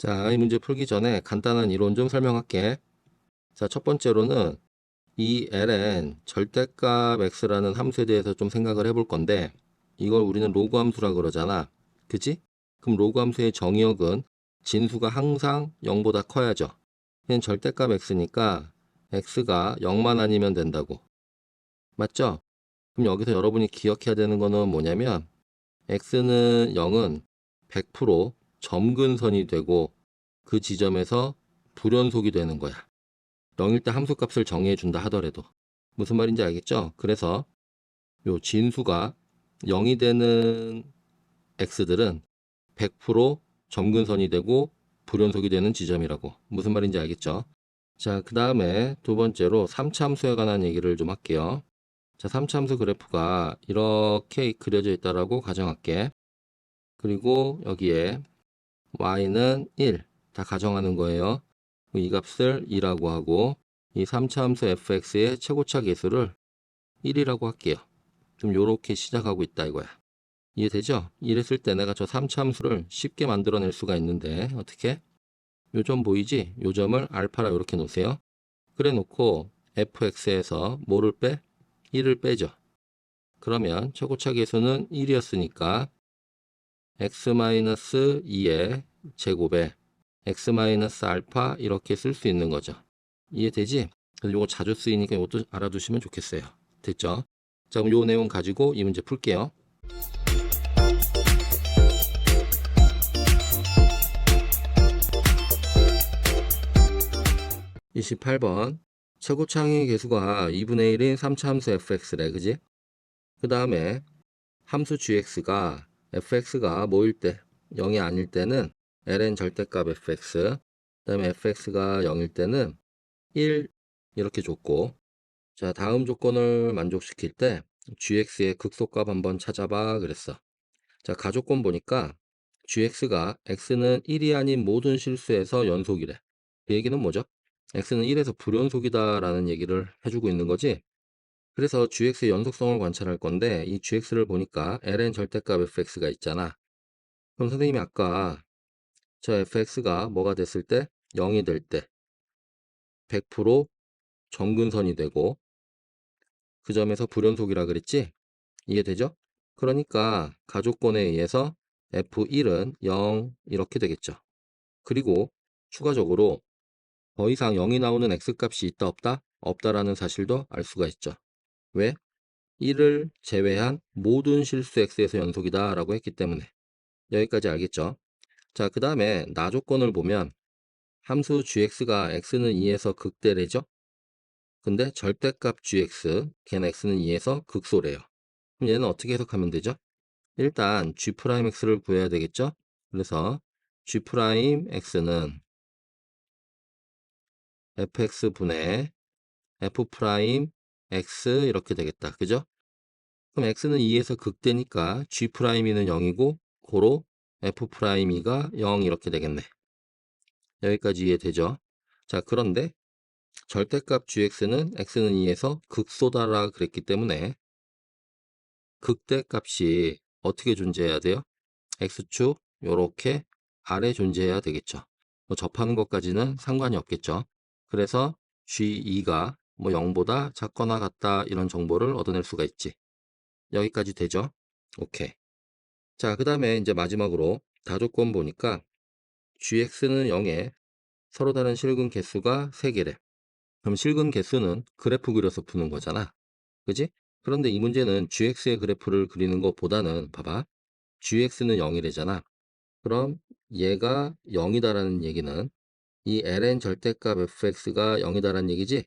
자, 이 문제 풀기 전에 간단한 이론 좀 설명할게. 자, 첫 번째로는 이 ln 절대값 x라는 함수에 대해서 좀 생각을 해볼 건데 이걸 우리는 로그 함수라 그러잖아. 그지? 그럼 로그 함수의 정의역은 진수가 항상 0보다 커야죠. 얘는 절대값 x니까 x가 0만 아니면 된다고. 맞죠? 그럼 여기서 여러분이 기억해야 되는 거는 뭐냐면 x는 0은 100% 점근선이 되고 그 지점에서 불연속이 되는 거야. 0일 때 함수값을 정의해 준다 하더라도 무슨 말인지 알겠죠? 그래서 요 진수가 0이 되는 x들은 100% 점근선이 되고 불연속이 되는 지점이라고 무슨 말인지 알겠죠? 자, 그 다음에 두 번째로 3차 함수에 관한 얘기를 좀 할게요. 자, 3차 함수 그래프가 이렇게 그려져 있다라고 가정할게. 그리고 여기에 y는 1 다 가정하는 거예요. 이 값을 2라고 하고 이 3차 함수 fx의 최고차 계수를 1이라고 할게요. 좀 요렇게 시작하고 있다 이거야. 이해되죠? 이랬을 때 내가 저 3차 함수를 쉽게 만들어낼 수가 있는데 어떻게? 요점 보이지? 요 점을 알파라 이렇게 놓으세요. 그래 놓고 fx에서 뭐를 빼? 1을 빼죠. 그러면 최고차 계수는 1이었으니까 x-2의 제곱에 x-알파 이렇게 쓸 수 있는 거죠. 이해되지? 요거 자주 쓰이니까 이것도 알아두시면 좋겠어요. 됐죠? 자, 그럼 요 내용 가지고 이 문제 풀게요. 28번 최고 창의 계수가 2분의 1인 3차 함수 fx래 그지? 그 다음에 함수 gx가 fx가 뭐일 때 0이 아닐 때는 ln 절대값 fx 그 다음에 fx가 0일 때는 1 이렇게 줬고 자 다음 조건을 만족시킬 때 gx의 극소값 한번 찾아봐 그랬어 자 가조건 보니까 gx가 x는 1이 아닌 모든 실수에서 연속이래 그 얘기는 뭐죠? x는 1에서 불연속이다 라는 얘기를 해주고 있는 거지. 그래서 gx의 연속성을 관찰할 건데 이 gx를 보니까 ln 절대값 fx가 있잖아. 그럼 선생님이 아까 저 fx가 뭐가 됐을 때 0이 될 때 100% 정근선이 되고 그 점에서 불연속이라 그랬지? 이해되죠? 그러니까 가족권에 의해서 f1은 0 이렇게 되겠죠. 그리고 추가적으로 더 이상 0이 나오는 x값이 있다 없다? 없다라는 사실도 알 수가 있죠. 왜? 1을 제외한 모든 실수 x에서 연속이다 라고 했기 때문에 여기까지 알겠죠? 자, 그 다음에 나 조건을 보면 함수 gx가 x는 2에서 극대래죠? 근데 절대값 gx, 걔는 x는 2에서 극소래요. 그럼 얘는 어떻게 해석하면 되죠? 일단 g'x를 구해야 되겠죠? 그래서 g'x는 fx분의 f 프라임 x 이렇게 되겠다. 그죠? 그럼 x는 2에서 극대니까 g 프라임이는 0이고 고로 f 프라임이가 0 이렇게 되겠네. 여기까지 이해되죠? 자, 그런데 절대값 gx는 x는 2에서 극소다라 그랬기 때문에 극대값이 어떻게 존재해야 돼요? x축 요렇게 아래 존재해야 되겠죠. 뭐 접하는 것까지는 상관이 없겠죠. 그래서 G2가 뭐 0보다 작거나 같다 이런 정보를 얻어낼 수가 있지. 여기까지 되죠? 오케이. 자, 그 다음에 이제 마지막으로 다조건 보니까 GX는 0에 서로 다른 실근 개수가 3개래. 그럼 실근 개수는 그래프 그려서 푸는 거잖아. 그지? 그런데 이 문제는 GX의 그래프를 그리는 것보다는 봐봐. GX는 0이래잖아. 그럼 얘가 0이다라는 얘기는 이 ln 절대값 fx가 0이다라는 얘기지?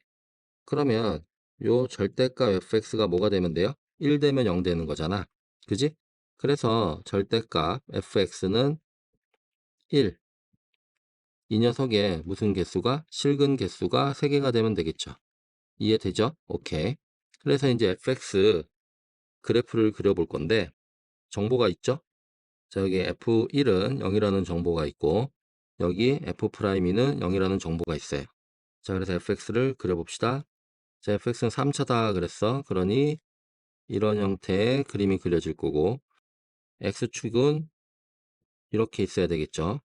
그러면 요 절대값 fx가 뭐가 되면 돼요? 1 되면 0 되는 거잖아. 그지? 그래서 절대값 fx는 1. 이 녀석의 무슨 개수가? 실근 개수가 3개가 되면 되겠죠. 이해되죠? 오케이. 그래서 이제 fx 그래프를 그려볼 건데 정보가 있죠? 자, 여기 f1은 0이라는 정보가 있고 여기 f'이는 0이라는 정보가 있어요. 자, 그래서 fx를 그려봅시다. 자, fx는 3차다 그랬어. 그러니 이런 형태의 그림이 그려질 거고 x축은 이렇게 있어야 되겠죠.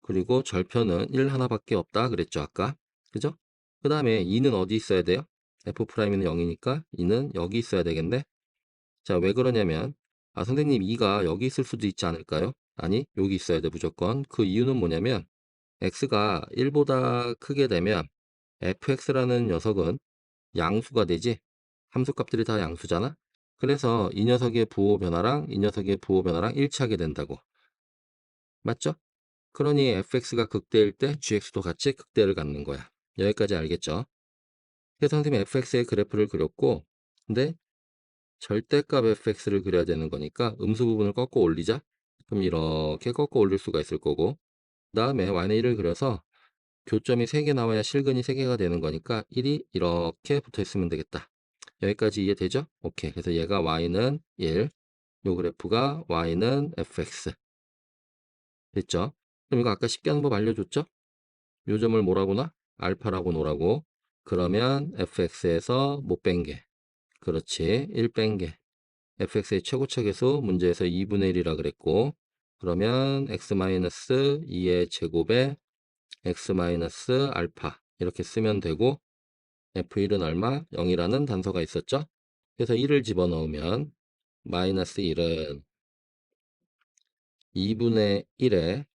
그리고 절편은 1 하나밖에 없다 그랬죠, 아까. 그죠? 그 다음에 2는 어디 있어야 돼요? F'는 0이니까 2는 여기 있어야 되겠네. 자, 왜 그러냐면 아, 선생님 2가 여기 있을 수도 있지 않을까요? 아니, 여기 있어야 돼, 무조건. 그 이유는 뭐냐면 x가 1보다 크게 되면 fx라는 녀석은 양수가 되지. 함수값들이 다 양수잖아. 그래서 이 녀석의 부호 변화랑 이 녀석의 부호 변화랑 일치하게 된다고. 맞죠? 그러니 fx가 극대일 때 gx도 같이 극대를 갖는 거야. 여기까지 알겠죠? 그래서 선생님이 fx의 그래프를 그렸고 근데 절대값 fx를 그려야 되는 거니까 음수 부분을 꺾어 올리자. 그럼 이렇게 꺾어 올릴 수가 있을 거고 그 다음에 y는 1을 그려서 교점이 3개 나와야 실근이 3개가 되는 거니까 1이 이렇게 붙어 있으면 되겠다. 여기까지 이해되죠? 오케이. 그래서 얘가 y는 1, 요 그래프가 y는 fx. 됐죠? 그럼 이거 아까 쉽게 하는 법 알려줬죠? 요 점을 뭐라고 나? 알파라고 놓으라고. 그러면 fx에서 못 뺀 게. 그렇지. 1 뺀 게. fx의 최고차 계수 문제에서 2분의 1이라 그랬고 그러면 x-2의 제곱에 x-알파 이렇게 쓰면 되고 f1은 얼마? 0이라는 단서가 있었죠. 그래서 1을 집어넣으면 마이너스 1은 2분의 1에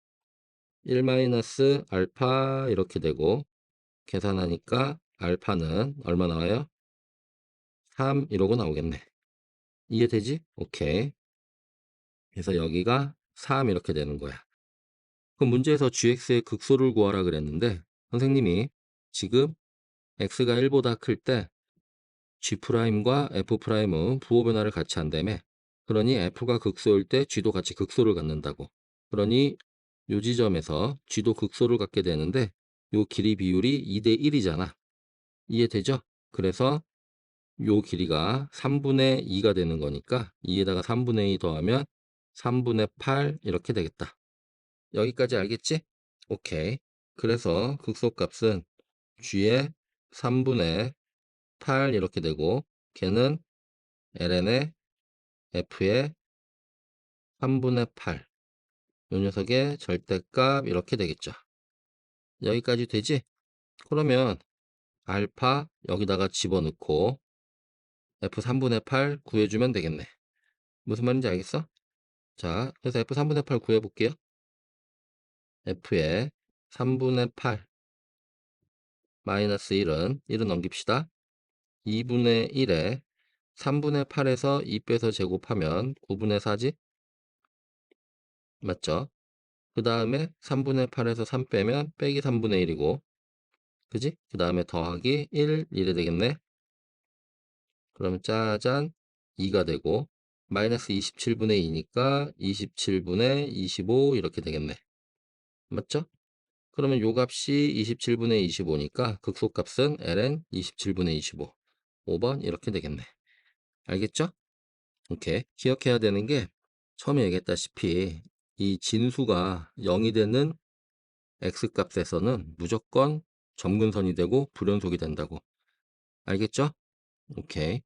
1 마이너스 알파 이렇게 되고 계산하니까 알파는 얼마 나와요? 3 이러고 나오겠네. 이해되지? 오케이. 그래서 여기가 3 이렇게 되는 거야. 그럼 문제에서 gx의 극소를 구하라 그랬는데 선생님이 지금 x가 1보다 클 때 g'과 f'은 부호 변화를 같이 한다며 그러니 f가 극소일 때 g도 같이 극소를 갖는다고 그러니 요 지점에서 g도 극소를 갖게 되는데 요 길이 비율이 2대 1이잖아 이해되죠? 그래서 요 길이가 3분의 2가 되는 거니까 2에다가 3분의 2 더하면 3분의 8 이렇게 되겠다. 여기까지 알겠지? 오케이. 그래서 극소값은 g의 3분의 8 이렇게 되고 걔는 ln의 f의 3분의 8. 요 녀석의 절대값 이렇게 되겠죠. 여기까지 되지? 그러면 알파 여기다가 집어넣고 f3분의 8 구해주면 되겠네. 무슨 말인지 알겠어? 자, 그래서 f3분의 8 구해볼게요. F의 3분의 8 마이너스 1은 1은 넘깁시다. 2분의 1에 3분의 8에서 2 빼서 제곱하면 9분의 4지? 맞죠? 그 다음에 3분의 8에서 3 빼면 빼기 3분의 1이고 그지? 그 다음에 더하기 1 이래 되겠네. 그러면 짜잔 2가 되고 마이너스 27분의 2니까 27분의 25 이렇게 되겠네. 맞죠? 그러면 요 값이 27분의 25니까 극소값은 ln 27분의 25. 5번 이렇게 되겠네. 알겠죠? 오케이. 기억해야 되는 게 처음에 얘기했다시피 이 진수가 0이 되는 x값에서는 무조건 점근선이 되고 불연속이 된다고. 알겠죠? 오케이.